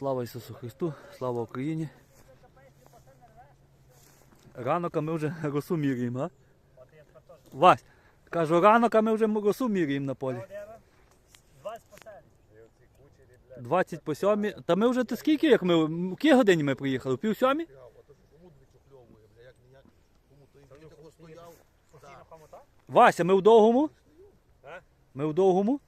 Слава Ісусу Христу, слава Україні. Ранок, а ми вже росу міряємо, а? Вась, кажу, ранок, а ми вже росу міряємо на полі. 20 по 7. Та ми вже то скільки, як ми, в якій годині ми приїхали? В пів сьомій? Вася, ми в довгому? Ми в довгому?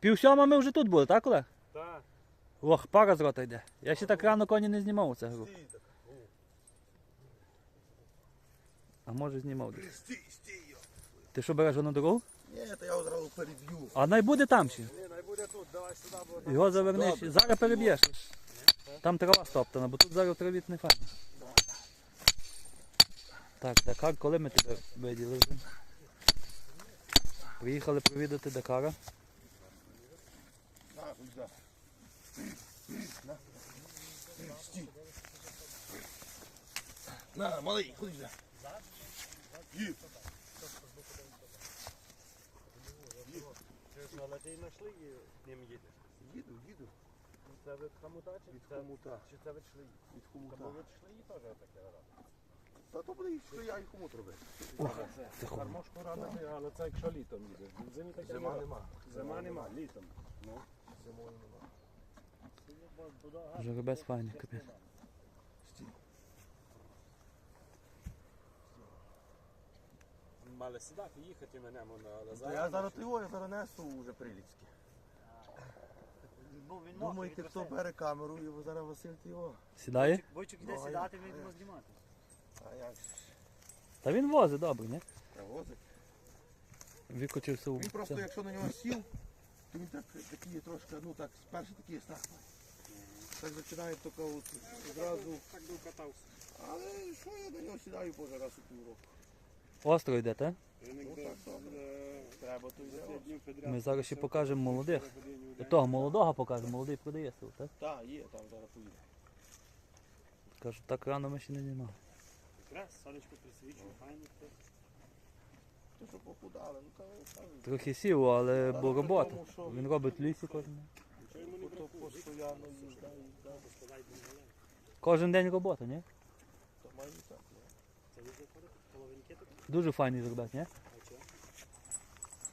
Пів сьома ми вже тут були, так, Олег? Так. Ох, пара з рота йде. Я ще так рано коні не знімав цю гру. А може знімав десь. Ти що береш на дорогу? Ні, то я одразу переб'ю. А най буде там ще. Ні, най буде тут, давай сюди, бо Його завернеш. Зараз переб'єш. Там трава стоптана, бо тут зараз травіт не файно. Так, Дакар, коли ми тебе виділи? Приїхали провідати Дакара. Да. На. Стій. На, малий, ходи сюди. Їдь. але ти знайшли і ним їдеш. Їду, їду. Це від хамута чи Від це- хомута. Чи це від шлиї? Від хомута. від шлиї теж таке рада. Та то буде, що я і хомут робив. Це гармошку рада, але це якщо літом їдеш. В Зимі таке Зима нема. Зима нема, літом. Ну. Зимою нема. Жеребець файний, капець. Мали сідати, їхати мене, можна, але Та я зараз його, я зараз несу вже приліцьке. Ну, Думаєте, хто бере камеру, і зараз Василь ти його. Сідає? Бойчик Ну, іде а сідати, він а знімати. А як? Та він возить добре, ні? Та возить. Викотився у Він просто, якщо на нього сів, то він так, такий трошки, ну так, спершу такий страх. має. Так починає тільки от одразу. Так би катався. Але що я на нього сідаю боже раз у півроку. Остро йде, так? Ну, так, добре. Треба то підряд. Ми зараз ще покажемо молодих. того молодого покажемо, молодий продається, так? Так, є, там зараз поїде. Кажу, так рано ми ще не знімали. Якраз сонечко присвічує, файно. все. То що похудали, ну та кажуть. Трохи сів, але бо робота. Він робить лісі кожен день. Ото постійно їздаю. Кожен день робота, ні? Та майже так, ні. Дуже файний зробити, ні?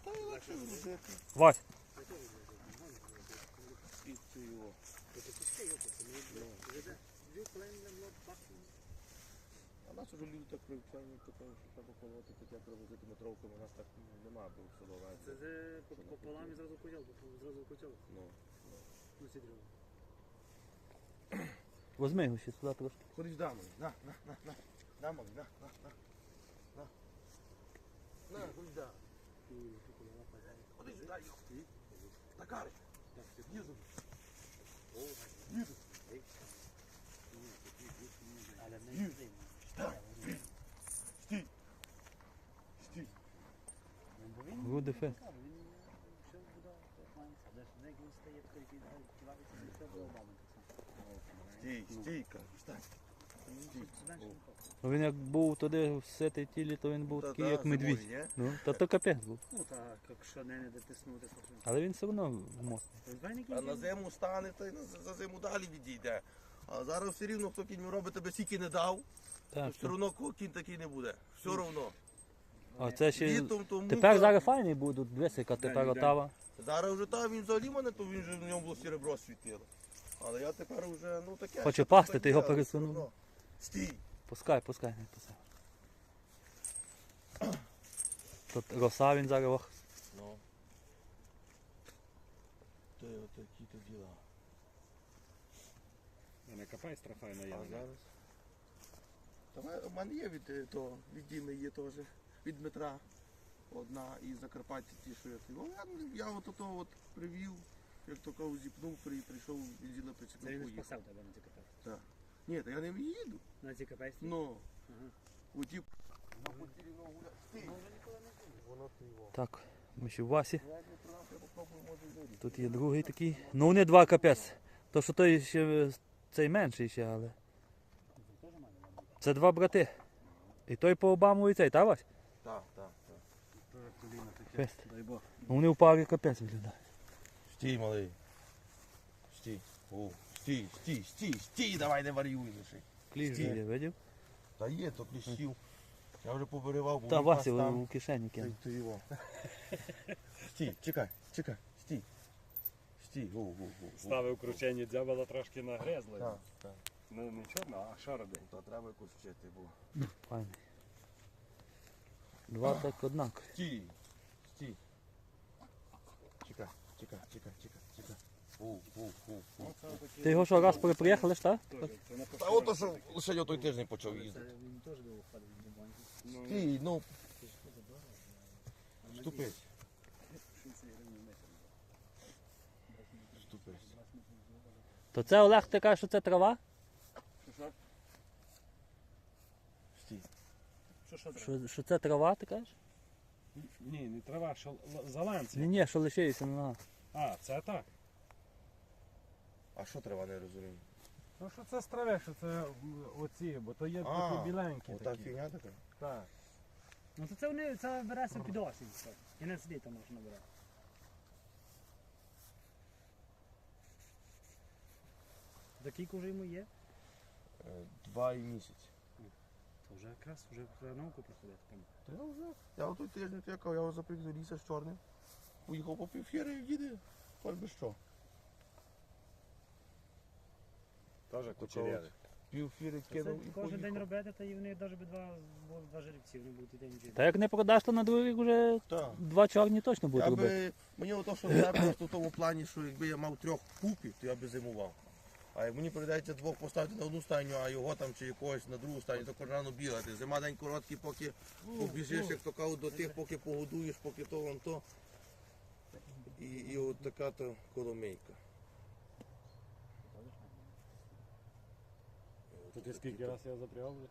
Та й легше зробити. Вась. Під цю його. А нас уже люди так привчені, що треба колоти, хоча привозити метровками, у нас так нема, бо в село. Це пополам і зразу котел, зразу котел. 10 гривень. Возьми його ще сюди трошки. Ходиш дамо. На, на, на, на. Дамо, на, на, на. На. На, ходиш да. Ходиш сюди, йо. Такарик. Їзу. Він як був туди в ситій тілі, то він був Та- такий, та, як медвідь. ні? Ну, та то капець був. Ну так, якщо не не дотиснути, то що. Але він все одно. То звай А на зиму стане, то й на- за зиму далі відійде. А зараз все рівно, хто кінь робить, тебе стільки не дав, то Так, все одно ко- кінь такий не буде. Все одно. А це ще. Літом то Тепер зараз файний будуть, дивись, яка тепер отава. Зараз вже там він взагалі мене, то він вже в ньому було серебро світило. Але я тепер вже, ну таке. Хоче що пасти, таке, ти його але все пересунув. одно. Стій. Пускай, пускай, не пускай. Тут роса він зараз. Ну. То є такі то діла. Не копай страфай на А зараз? Та в мене- є від е, того, від Діми є теж, від Дмитра. Одна із Закарпаття ті, що я Ну, я, я от ото от привів, як такого зіпнув, при, прийшов, він зіла Це прицепив, він спасав тебе на капець. Так. Ні, я не їду. На ці капець? Ну, його. Так, ми ще в Васі. Тут є другий такий. Ну не два капець. То що той ще е, цей менший ще, але. Це два брати. І той по Обаму і цей, та Вась? Так, так, так. Ну вони в парі капець виглядають. Стій, малий. Стій. О, стій, стій, стій, стій, давай не варіюй лише. Кліш Стій. є, видів? Та є, то кліщів. Я вже повиривав, бо Та нас Вася там. у, кишені Ти, кинув. ти його. Стій, чекай, чекай, стій. Стій, о, о, о, о. Ставив кручені дзябала трошки нагрезли. Так, так. Ну не чорно, а що робить? Та треба якось вчити, бо. Файний. Два так однакові. Стій, стій. Чекай, чекай, чекай, чекай, чекай. Ти його що раз приїхали ж, так? Та ото що лише я той тиждень почав їздити. Він теж ходив до банки. Ну, Стій, ну, ступись. Ступись. То це Олег, ти кажеш, що це трава? що, що? Стій. Що, що, треба? Що, що це трава, ти кажеш? Ні, не трава, що л- заланці. Ні, ні, що лишилося на ногах. А, це так. А що треба, не розумію? Ну що це з трави, що це оці, бо то є А, такі біленькі. Ота такі. фігня така? Так. Ну то це вони це береться під осінь. все. Кінець літа можна брати. До кілька вже йому є? Е, Два і місяць. То вже якраз вже треба науку проходити. там. Та я вже. Я отой тиждень тикав, я його запріг до ліса з чорним. Поїхав по півфіри і їде, хоч би що. Теж кучеряві. Півфіри кинув і кожен день поїхав. робити, та і вони навіть би два, бо два жеребці, вони будуть день жити. Та як не продаш, то на другий рік вже Так. два чорні точно будуть Я робити. би, мені ото, що треба просто в тому плані, що якби я мав трьох купів, то я би зимував. А як мені прийдеться двох поставити на одну стайню, а його там чи якогось на другу стайню, то кожен рано бігати. Зима день короткий, поки побіжиш, як то кажуть, до тих, поки погодуєш, поки то вон то. І, і от така то коломейка. То ти скільки раз я запрягав? вже?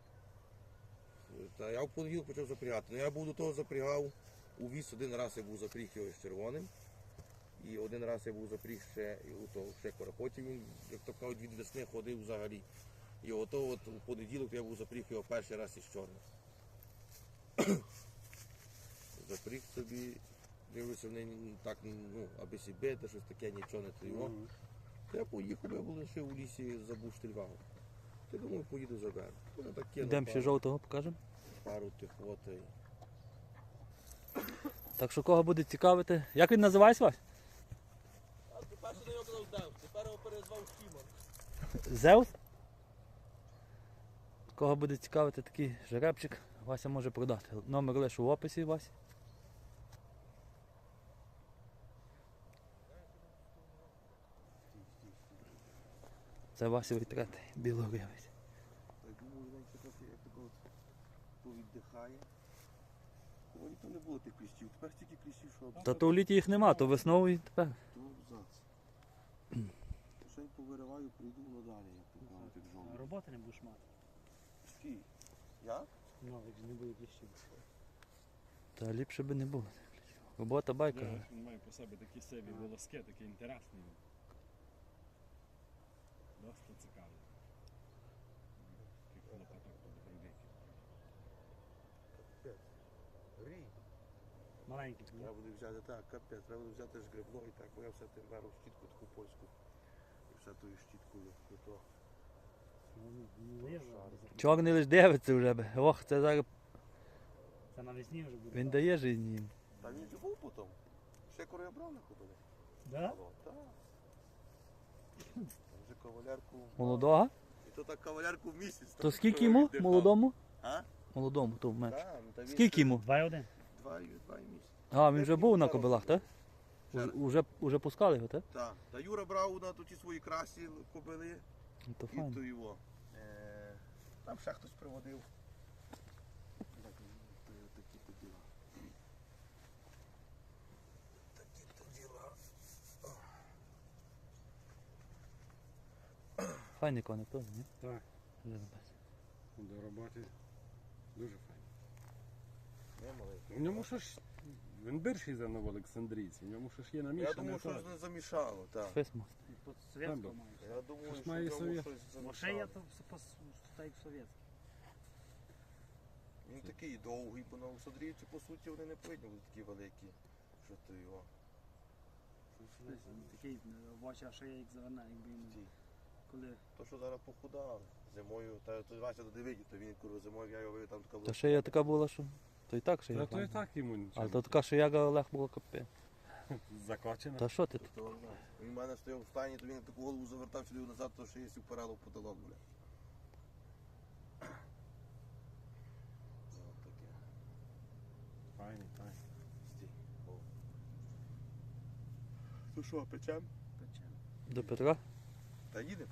Та я в понеділок почав запрягати. Ну я був до того запрягав у віз, один раз я був запріг його з червоним. І один раз я був запріг ще і у того шекора. Потім він, як то кажуть, від весни ходив взагалі. І ото от у понеділок я був запріг його перший раз із чорним. запріг собі, дивлюся, вони так, ну, аби сібити, щось таке, нічого не то його. Мгм. Я поїхав, я був лише у лісі, забув штильвагу. Ти думаю, поїду заберу. Ну, Йдемо ще жовтого покажемо. пару тих от. і- Так що кого буде цікавити. Як він називається Вась? А не його казав Дев, тепер його перезвав Тімон. Зеус? Кого буде цікавити такий жеребчик, Вася може продати. Номер лише в описі Вася. Це Васівий третий, білогривець. Так думаю, він трохи як такого повіддихає. Вони то не було тих кліщів, тепер стільки кліщів, що Та то в літі їх нема, то весною і тепер. то абзац. Ще й повириваю, прийду ну далі, як то кажуть, як жовтий. Роботи не будеш мати. Стій. Я? Ну, як не буде кліщів. Та ліпше би не було. Робота байка. Він має по собі такі сиві волоски, такі інтересні. Цікаво. Як лопаток по груди. Рій. Маленький. Треба буде взяти так, капець, треба буде взяти ж грибло і так, бо я все тим беру щітку таку польську. І все тою щіткою. і то. Ну, є Чорний лиш дивиться вже. Ох, це зараз Це навесні вже буде. він дає житті їм. Та він же був потім. Ще коли я брав на купили. Да? Алло, так. Вже кавалерку. Молодого? І то так кавалярку в місяць. То так, скільки йому? Молодому? А? Молодому, то. Так, ну, та він Скільки йому? Два і один. Два, і- два і місяць. А, він вже був на кобилах, так? Ще раз. Уже, уже пускали його, так? Так. Та Юра брав на ті свої красі кобили Ну, То і файно. то його. Е, Там ще хтось приводив. Так, то є Такі то діла. Такі то діла. Файний коник теж, ні? Так. До роботи дуже. Не маленький. В ньому що ж. Він більший за новоолександрійці, в ньому що ж є намішане. Я думаю, що не замішало, так. Фисмо. Тут совєтського Там маєш. Я думаю, що має в ньому совє- щось Моше я то по- так як совєтський. Він такий довгий, бо на Усадрівці, по суті, вони не повинні бути такі великі, що то його. Такий робоча шия, як зелена, якби йому. Коли То, що зараз похудали. Зимою, та то Вася туди видів, то він курва зимою я його вивів, там така Та була. шия така була, що. То і так шия. Та то і так йому нічого. Але то така шияга Олег була капець. Закочена. Та що ти? То, то. Він в мене стояв в стані, то він таку голову завертав сюди назад, то ще є впирало в потолок, бля. Ну, таке. Файний, файний. Стій. О. Ну що, печем? пече. До Петра? Та їдемо.